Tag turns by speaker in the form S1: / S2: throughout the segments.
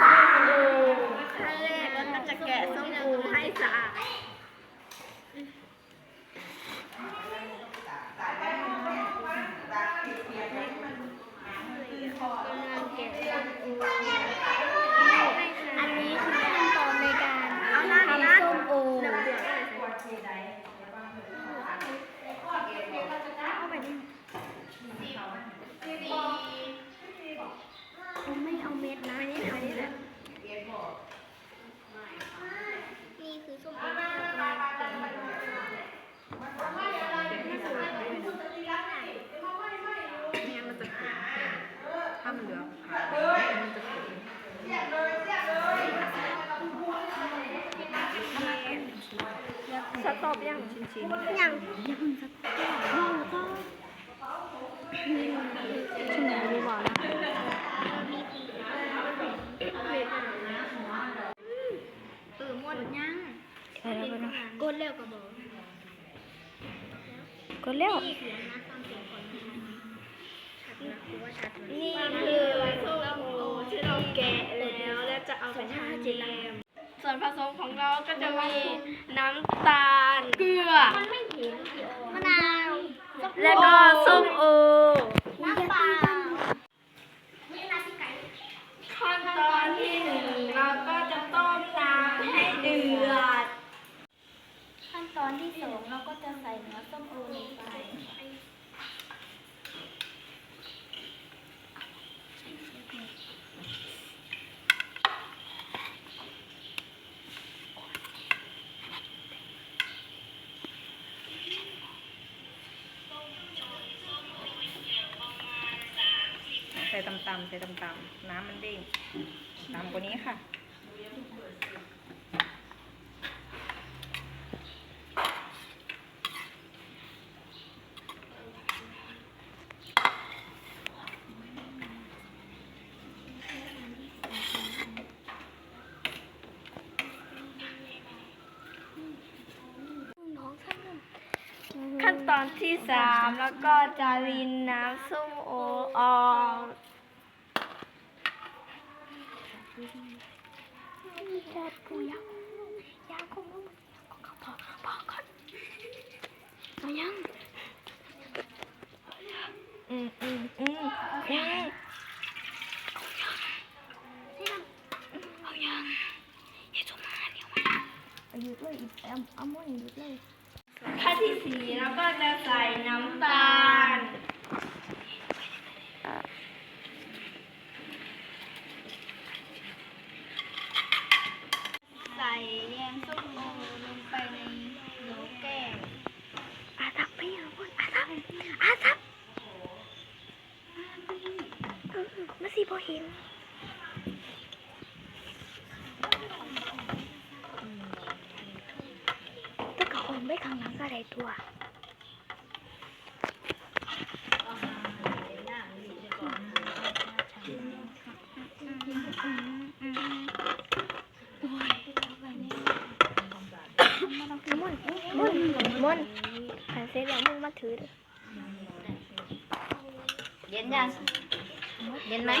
S1: ส้มโอขั้นแรกแล้วก็จะแกะส้มโอให้สะอาดกำลังแกะส้มโออันนี้คือขั้นตอนในการทำส้มโอ ผมไม่เอาเม็ดนะนี่เอานี่แหละนี่คือส้มโอที่เรากำลังกิน
S2: เนี่ยมันจะขุ่นถ้ามันเหลือขามันจะขุ่น
S1: สต็อปยัง
S2: ชิ้นชิ้น
S1: ยังยังสต็อปแล้วก็นี่ชั่วโมงดีกว่านะเออหมดยัง
S3: ใช่แล้วก็นะ
S1: กดเร็วก็บอก
S3: ก็แล้ว
S1: นี่คือนะฟังเสียงก่อนนะคะชัดนะคือว่า ชัดนี่คือส้มโอที่เราแกะแล้วแล้วจะเอาไปทาแจมส่วนผสมของเราก็จะมีน้ำตาล เกลือมะนาว
S3: แล้วก็ส้มโอ
S1: น้ำเปล่าขั้นตอนที่หนึ่งเราก็จะต้มน้ำให้เดือด ขั้นตอนที่สองเราก็จะใส่เนื้อส้มโอลงไป
S2: ใส่ ตำๆใส่ตำๆน้ำมันเด้งตำกว่านี้ค่ะ
S1: ขั้นตอนที่สามแล้วก็จะรินน้ำส้มโอออก จัดกูยักยักกูพอพอก่อนเอายัง
S3: อืมอืมอืมอืม
S1: เอายังอย่าจมมาเดี๋ยวมา
S3: หยุดเลยอีกเอาเอาม้วนหยุดเลย
S1: ขั้นที่สี่แล้วก็จะใส่น้ำตาล ใส่แยมส้มโอลงไปในโหลแก้ว
S3: อาทับพี่เอาคนอาทับอาทับ มาสิพอเห็นถ้าเขาอมไปข้างหลังก็ได้ตัวมุนมุนมุนหันเสร็จแล้วมึงมาถือเด้อ
S4: เย็นยัง เย็นไหม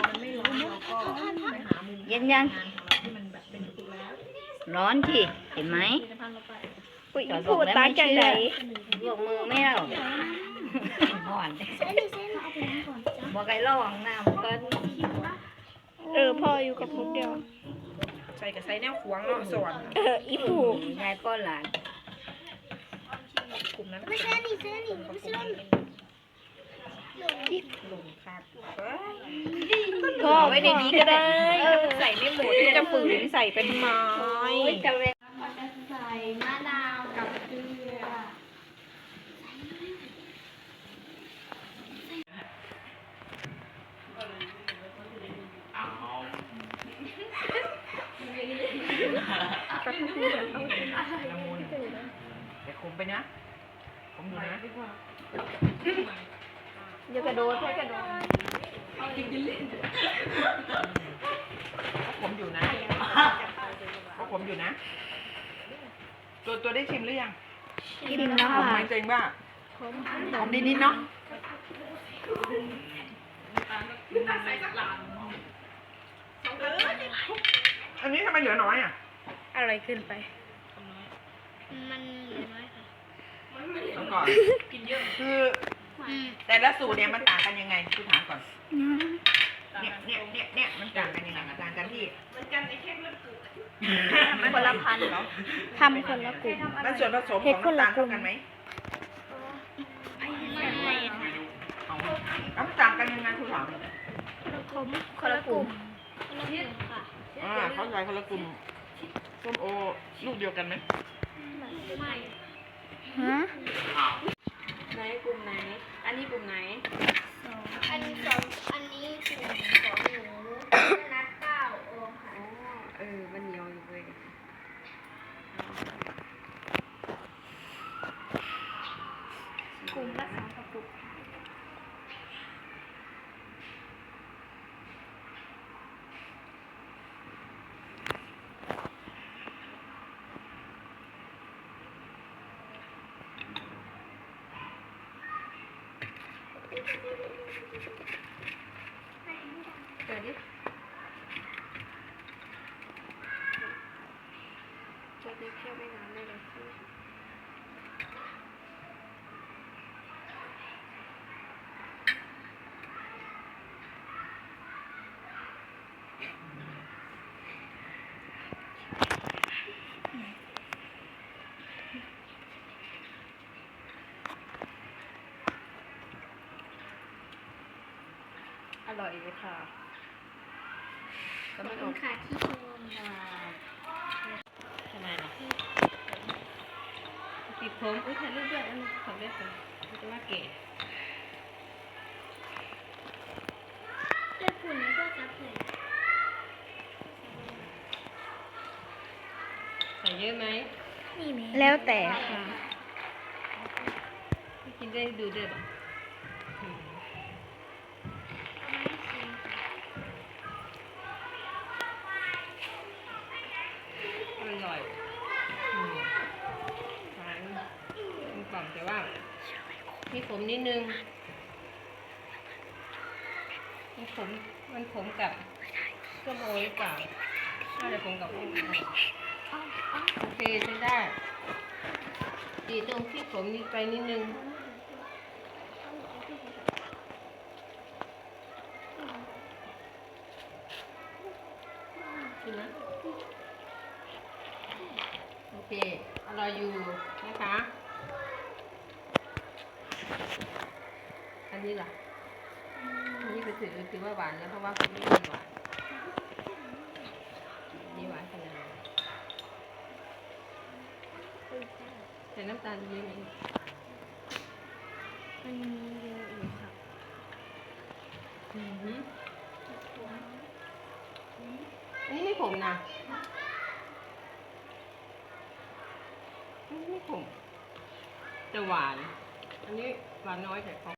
S4: เย็นยัง ร้อนที่เห็นไหม
S3: อุ้ยพูดตาจังได
S4: ยกมือไม่เอาห่อนบอกไก่ล่องน้ำก็
S3: เออพ่ออยู่กับผมเดียว
S2: ใส่กับใส่แนวขวางเนาะสอน
S3: เอออีผูก
S4: ยายป้อนหลาน
S2: กลุ่มนั้น
S1: ไม่ใช่นี่ใช่นี่ไม่ใช่นี่
S2: หลุมคักเอ้ย
S3: พ่อ
S2: เอาไว้ในนี้ก็ได้เออใส่ไม่หมดจะฝืนใส่เป็นไม้
S1: จะเวลาจะใส่มะนาวกับเกลือ
S2: ละมุนแต่คมไปนะผมดูนะ
S3: อย่ากระโดดพ่อกระโดด
S2: ผมอยู่นะก็ผมอยู่นะ ตัวตัวได้ชิมหรือยัง
S3: กินแล้ว
S2: ผม
S3: ค่ะ
S2: ไหมเจงบ้าผมนิดนิดๆเนาะ
S5: อันนี้ทำไมเหลือน้อยอะ
S1: อะไรขึ้นไป
S6: มันเหลือน้อยค่ะ
S5: เมื่อก่อนคือ แต่ละสูตรเนี่ยมันต่างกันยังไงคือถามก่อน เนี่ยเนี่ยเนี่ยเนี่ยมันต่างกันยังไงต่างกันที่
S1: คนละพันเหรอทำคนละกลุ่ม
S5: มันส่วนผสม
S1: เฮ็
S5: ข
S1: ด
S5: อง
S1: คนละ
S5: น้ำตาล
S1: กลุ่
S5: เท่ามกันไหม
S6: ไม่
S5: เอาแล้วมันต่างกันยังไงคุณถาม
S1: ผมคนละกลุ่ม
S6: คนละกลุ่มค่ะ
S5: อ่าเข้าใจคนละกลุ่มส้มโอลูกเดียวกันไหม
S6: ไม่
S1: ฮะ
S5: ไหนกลุ่มไหน อันนี้กลุ่มไหน
S6: อันสองอันนี้กลุ่มของหนูนัดเก้าโอมค่ะ
S5: เออมันเหนียวอยู่เลย
S6: กลุ่มละสองกระปุก
S5: เดี๋ยวดิจะได้เคี่ยวไม่นานได้เลยอ ร่อยเลยค่ะก็ไม่
S6: ข
S5: อ
S6: อ
S5: อบก
S6: คุณค่ะที่ชม
S5: ทำไมล่ะปิดผมอุ้ยถ่ายรูปด้วยอันนี้ขอเล่นก่อนมันจะว่าเก๋
S6: เลือกกลุ่มนี้ก็จะเผื่อ
S5: ใส่เยอะไหม
S6: นี่ไหม
S1: แล้วแต่ค่ะ
S5: กินได้ดูด้วยเหรออืม ร่อยอืมหวานกล่อมแต่ว่ามีขมนิดนึงมันขมมันขมกับส้มโอหรือเปล่าน่าจะขมกับส้มโอโอเคใช้ได้ตีตรงที่ผมนิดไปนิดนึง กินนะโอเค อร่อยอยู่นะคะ อันนี้ล่ะ อันนี้คือถือถือว่าหวานนะเพราะว่าคุณไม่มีหวานนี่หวานขนาดไหนใส่น้ำตาลเยอะไหม
S1: มันมีเยอะอยู่ค่ะ
S5: อือหืออันนี้ไม่ขมนะอันนี้ไม่ ขมแต่หวาน อันนี้หวานน้อยแต่ขม